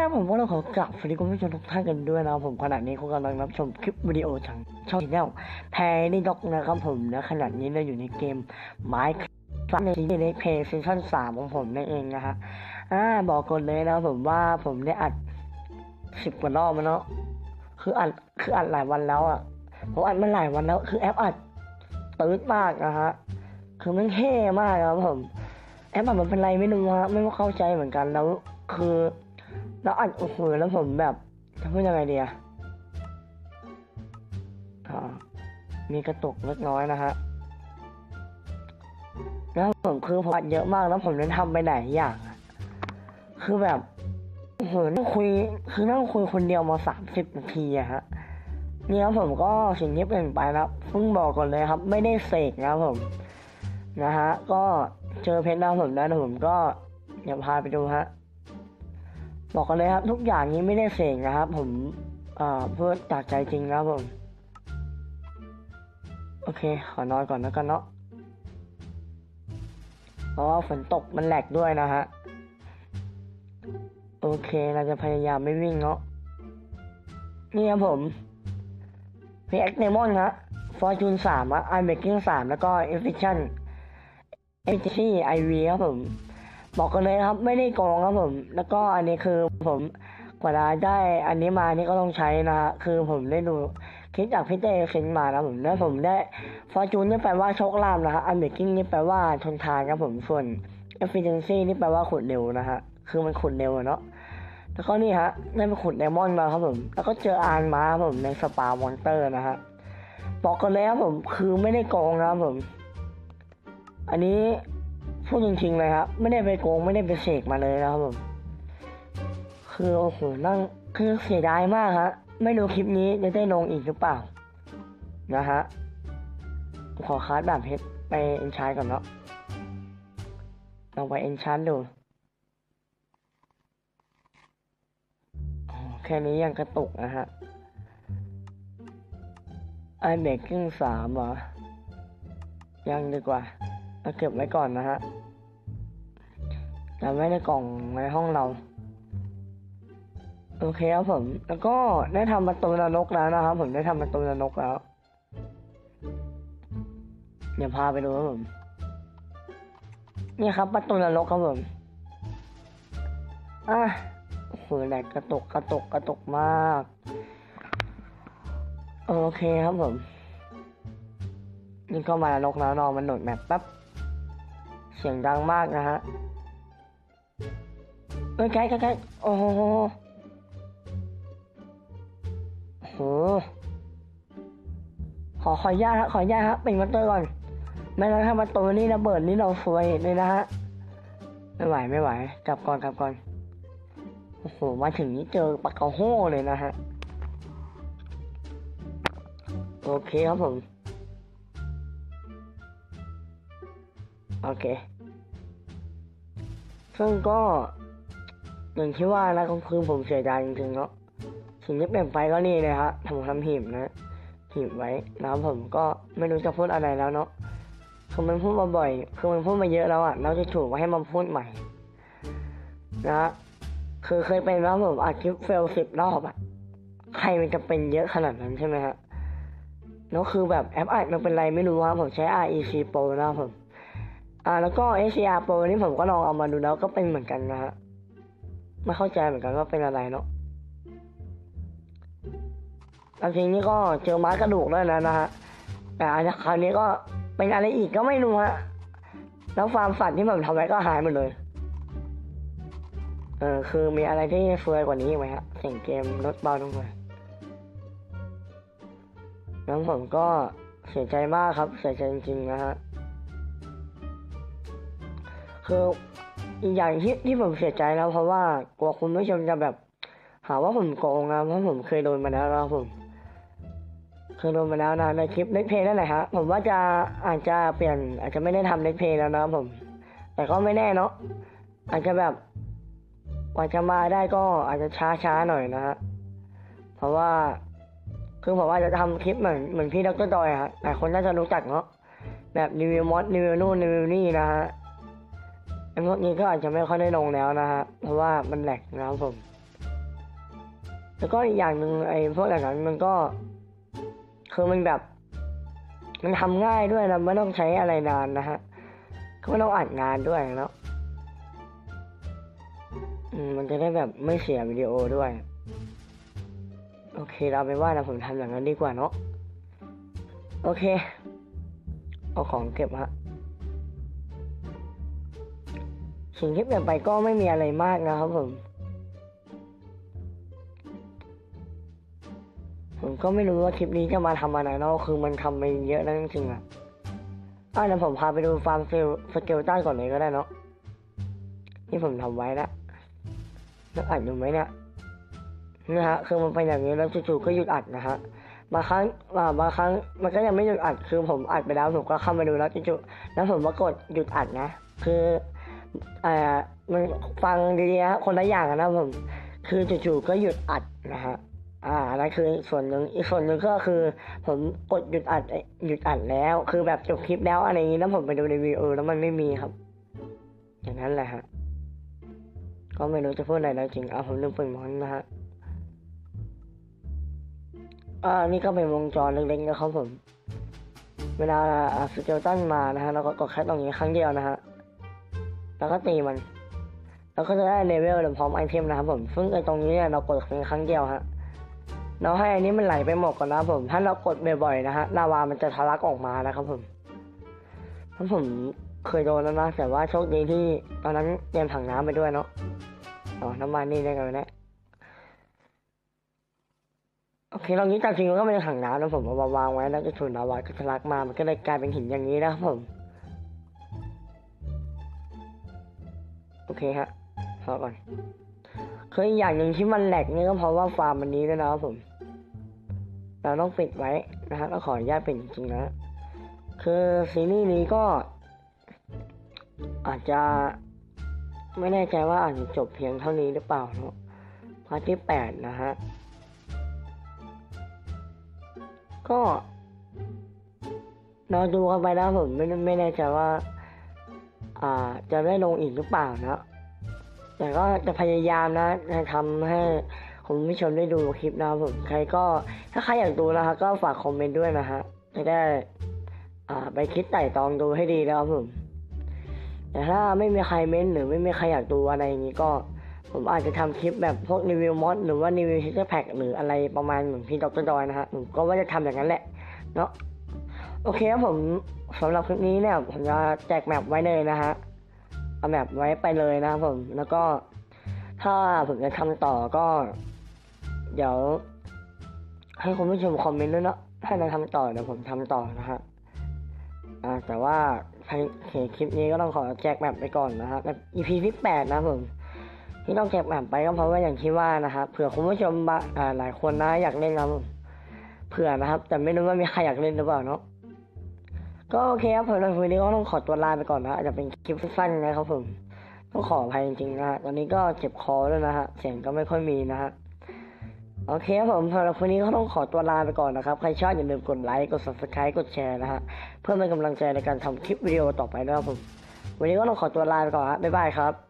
แล้วผมก็ต้องขอกราบสวัสดีคุณผู้ชมทุกท่านกันด้วยนะผมขณะนี้คุณกำลังรับชมคลิปวิดีโอทางช่องแนลแพนี่ด็อกนะครับผมนะขณะนี้เราอยู่ในเกมไม้คลับในซีรีส์เพย์ซีซั่นสามของผมนั่นเองนะฮะอ่าบอกก่อนเลยนะผมว่าผมได้อัดสิบกว่ารอบแล้วเนาะคืออัดคืออัดหลายวันแล้วอะผมอัดมาหลายวันแล้ว คือแอปอัดตืดมากนะฮะคือมันเท่มากครับผมแอปอัดมันเป็นไรไม่รู้ฮะไม่เข้าใจเหมือนกันแล้วคือ แล้วอัดโอ้โหแล้วผมแบบจะพูดยังไงดีอะอ่ามีกระตุกเล็กน้อยนะฮะแล้วผมคือผมอัดเยอะมากแล้วผมนั้นทำไปไหนอย่าง คือแบบโอ้โหนั่งคุยคือนั่งคุยคนเดียวมาสามสิบนาทีอะฮะนี่ครับผมก็สิ่งที่เปลี่ยนไปแล้วเพิ่งบอกก่อนเลยครับ ไม่ได้เสกนะผม นะฮะ ก็เจอเพชรนะผมนะเดี๋ยวผมก็เดี๋ยวพาไปดูฮะ บอกกันเลยครับ ทุกอย่างนี้ไม่ได้เสกนะครับ ผมอ่าเพื่อจากใจจริงนะครับผม โอเค ขอนอนก่อนแล้วกันเนาะเพราะว่าฝนตกมันแหลกด้วยนะฮะ โอเคเราจะพยายามไม่วิ่งเนาะนี่ครับผมพีเอ็กเนมอนฮะฟอร์จูนสามอะไอเบกกิ้งสามแล้วก็เอฟฟิชั่นเอทีไอวีครับผม บอกกันเลยครับ ไม่ได้โกงครับผม แล้วก็อันนี้คือผมกว่าจะได้อันนี้มานี่ก็ต้องใช้นะฮะคือผมได้ดูคลิปจากพี่เต้เซนมานะผมแล้วผมได้ฟอร์จูนนี่แปลว่าโชคลาภนะฮะอันเบกกิ้งนี่แปลว่าทนทานครับผมส่วนเอฟฟิเชนซี่นี่แปลว่าขุดเร็วนะฮะคือมันขุดเร็วเนาะแล้วก็นี่ฮะได้ไปขุดไดมอนด์มาครับผมแล้วก็เจออานมาครับผมในสปามอนเตอร์นะฮะบอกกันเลยครับผมคือไม่ได้โกงนะครับผม อันนี้ พูดจริงๆเลยครับ ไม่ได้ไปโกงไม่ได้ไปเสกมาเลยนะครับผมคือโอ้โหนั่งคือเสียดายมากฮะ ไม่รู้คลิปนี้จะได้ลงอีกหรือเปล่า นะฮะ ขอคัสแบบเพชรไปเอนชานก่อนเนาะลองไปเอนชานดูแค่นี้ยังกระตุกนะฮะไอเบกกิ้งสามเหรอ ยังดีกว่า เอาเก็บไว้ก่อนนะฮะแต่ไม่ในกล่องในห้องเรา โอเคครับผม แล้วก็ได้ทำประตูนรกแล้วนะครับผมได้ทำประตูนรกแล้ว เดี๋ยวพาไปดูครับผม นี่ครับประตูนรกครับผม อะโอ้โหแหลกกระตกกระตกกระตกมาก โอเคครับผม นี่ก็มานรกแล้วนอนมันโหนดแมปปั๊บ เสียงดังมากนะฮะเอ้ยใกล้ใกล้ใกล้โอ้โหโหขอขออนุญาตฮะขออนุญาตฮะเป็นมันเตอร์ก่อน ไม่งั้นถ้ามันตัวนี้ระเบิดนี่เราซวยเลยนะฮะไม่ไหวไม่ไหวกลับก่อนกลับก่อนโอ้โหมาถึงนี้เจอปากกาโห่เลยนะฮะ โอเคครับผม โอเค ซึ่งก็อย่างที่ว่านะก็คือผมเสียใจจริงๆเนาะสิ่งที่เปลี่ยนไปก็นี่เลยฮะผมทำหีบนะหีบไว้แล้วผมก็ไม่รู้จะพูดอะไรแล้วเนาะคือมันพูดมาบ่อยคือมันพูดมาเยอะแล้วอะแล้วจะถูกมาให้มันพูดใหม่นะฮะคือเคยเป็นแล้วผมอัดคลิปเฟลสิบรอบอะใครมันจะเป็นเยอะขนาดนั้นใช่ไหมฮะแล้วคือแบบแอปอัดมันเป็นไรไม่รู้ว่าผมใช้ REC Pro นะครับผม อ่าแล้วก็ ACR Pro นี่ผมก็ลองเอามาดูแล้วก็เป็นเหมือนกันนะฮะไม่เข้าใจเหมือนกันว่าเป็นอะไรเนาะบางทีนี้ก็เจอม้ากระดูกแล้วนะนะฮะแต่อันคราวนี้ก็เป็นอะไรอีกก็ไม่รู้ฮะแล้วฟาร์มสัตว์ที่ผมทำไว้ก็หายหมดเลย เออคือมีอะไรที่เฟื่อยกว่านี้ไหมฮะเสียงเกมลดเบาลงไปแล้วผมก็เสียใจมากครับ เสียใจจริงๆนะฮะ คืออีกอย่างที่ที่ผมเสียใจแล้ว เพราะว่ากลัวคุณผู้ชมจะแบบ หาว่าผมโกงนะเพราะผมเคยโดนมาแล้วนะผมเคยโดนมาแล้วนะในคลิปเล็กเพย์นั่นแหละฮะผมว่าจะอาจจะเปลี่ยน อาจจะไม่ได้ทำเล็กเพย์แล้วนะผม แต่ก็ไม่แน่เนาะอาจจะแบบกว่าจะมาได้ก็อาจจะช้าช้าๆหน่อยนะฮะเพราะว่าคือผมว่าจะทำคลิปเหมือนเหมือนพี่ดรดอยอะฮะแต่คนน่าจะรู้จักเนาะแบบรีวิวมอดรีวิวนู่นรีวิวนี่นะฮะ ไอ้พวกนี้ก็อาจจะไม่ค่อยได้ลงแล้วนะฮะ เพราะว่ามันแหลกนะครับผม แล้วก็อีกอย่างหนึ่งไอ้พวกอย่างนั้นมันก็ คือมันแบบ มันทำง่ายด้วยนะไม่ต้องใช้อะไรนานนะฮะ ก็ไม่ต้องอัดงานด้วยเนาะมันจะได้แบบไม่เสียวิดีโอด้วย โอเค เราไปว่านะผมทำอย่างนั้นดีกว่าเนาะ โอเค เอาของเก็บฮะ สิ่งที่เปลี่ยนไปก็ไม่มีอะไรมากนะครับผมผมก็ไม่รู้ว่าคลิปนี้จะมาทำอะไรเนาะคือมันทำไปเยอะแล้วจริงๆอะอะเดี๋ยวผมพาไปดูฟาร์มเซลสเกลตันก่อนเลยก็ได้เนาะที่ผมทำไว้ละแล้วอัดอยู่ไหมเนี่ยนะฮะคือมันเป็นอย่างนี้แล้วจู่ๆก็หยุดอัดนะฮะบางครั้งอ่าบางครั้งมันก็ยังไม่หยุดอัดคือผมอัดไปแล้วผมก็เข้ามาดูแล้วจู่ๆแล้วผมก็กดหยุดอัดนะ คือ อ่ามันฟังดีๆนะคนละอย่างนะผมคือจู่ๆก็หยุดอัดนะฮะอ่านนั้นคือส่วนหนึ่งอีกส่วนหนึ่งก็คือ ผมกดหยุดอัดหยุดอัดแล้ว คือแบบจบคลิปแล้วอะไรอย่างนี้แล้วผมไปดูในวีดีโอแล้วมันไม่มีครับ อย่างนั้นแหละฮะก็ไม่รู้จะพูดอะไรแล้วจริงเอาผมลืมเปิดมอนนะฮะอ่านี่ก็เป็นวงจรเล็กๆนะครับผม เวลาสเกลตันมานะฮะเราก็กดแค่ตรงนี้ครั้งเดียวนะฮะ แล้วก็ตีมัน แล้วก็จะได้เลเวลหรือพร้อมไอเทมนะครับผม ซึ่งไอตรงนี้เนี่ยเรากดเพียงครั้งเดียวฮะเราให้อันนี้มันไหลไปหมดก่อนนะผม ถ้าเรากดบ่อยๆนะฮะลาวามันจะทะลักออกมานะครับผมเพราผมเคยโดนแล้วนะแต่ว่าโชคดีที่ตอนนั้นเตรียมถังน้ำไปด้วยเนาะอ๋อน้ำมันนี่ได้กันแล้โอเคเรานี้จริงๆมันก็เป็นถังน้ำนะผมเอามาวางไว้แล้วจะถูนลาวาก็ทะลักมา มันก็เลยกลายเป็นหินอย่างนี้นะครับผม โอเคฮะพอก่อนคืออีกอย่างหนึ่งที่มันแหลกนี่ก็เพราะว่าฟาร์มมันนี้ด้วยนะครับผม เราต้องปิดไว้นะฮะต้องขออนุญาตปิดจริงๆนะคือซีรีส์นี้ก็ อาจจะไม่แน่ใจว่าอาจจะจบเพียงเท่านี้หรือเปล่าเนาะพาร์ทที่แปดนะฮะ ก็เราดูกันไปนะผมไม่ไม่แน่ใจว่า อ่าจะได้ลงอีกหรือเปล่านะ แต่ก็จะพยายามนะจะทำให้คุณผู้ชมได้ดูคลิปนะครับผมใครก็ถ้าใครอยากดูนะฮะก็ฝากคอมเมนต์ด้วยนะฮะจะได้อ่าไปคิดไต่ตองดูให้ดีนะครับผมแต่ถ้าไม่มีใครเม้นต์หรือไม่มีใครอยากดูอะไรอย่างนี้ก็ ผมอาจจะทำคลิปแบบพวกรีวิวมอดหรือว่ารีวิวเทคแพ็กหรืออะไรประมาณเหมือนพี่ดรดอยนะฮะผมก็ว่าจะทำอย่างนั้นแหละเนาะโอเคครับผมสำหรับคลิปนี้เนี่ยผมจะแจกแมปไว้เลยนะฮะ เอาแมปไว้ไปเลยนะครับผม แล้วก็ถ้าผมจะทำต่อก็ เดี๋ยว ให้คุณผู้ชมคอมเมนต์ด้วยเนาะถ้าจะทำต่อเดี๋ยวผมทำต่อนะฮะอ่าแต่ว่าใครเห็นคลิปนี้ก็ต้องขอแจกแมปไปก่อนนะฮะแบบ EP ที่แปดนะผมที่ต้องแจกแมปไปก็เพราะว่าอย่างที่ว่านะครับเผื่อคุณผู้ชมบ่าหลายคนนะอยากเล่นนะผมเผื่อนะครับ แต่ไม่รู้ว่ามีใครอยากเล่นหรือเปล่าเนาะ ก็โอเคครับผมในวันนี้ก็ต้องขอตัวลาไปก่อนนะอาจจะเป็นคลิปสั้นๆนะครับผมต้องขออภัยจริงๆนะฮะตอนนี้ก็เจ็บคอแล้วนะฮะเสียงก็ไม่ค่อยมีนะฮะโอเคครับผมสำหรับวันนี้ก็ต้องขอตัวลาไปก่อนนะครับ ใครชอบอย่าลืมกดไลค์กด subscribe กดแชร์นะฮะเพื่อเป็นกำลังใจในการทำคลิปวิดีโอต่อไปนะครับผม วันนี้ก็ต้องขอตัวลาไปก่อนฮะบ๊ายบายครับ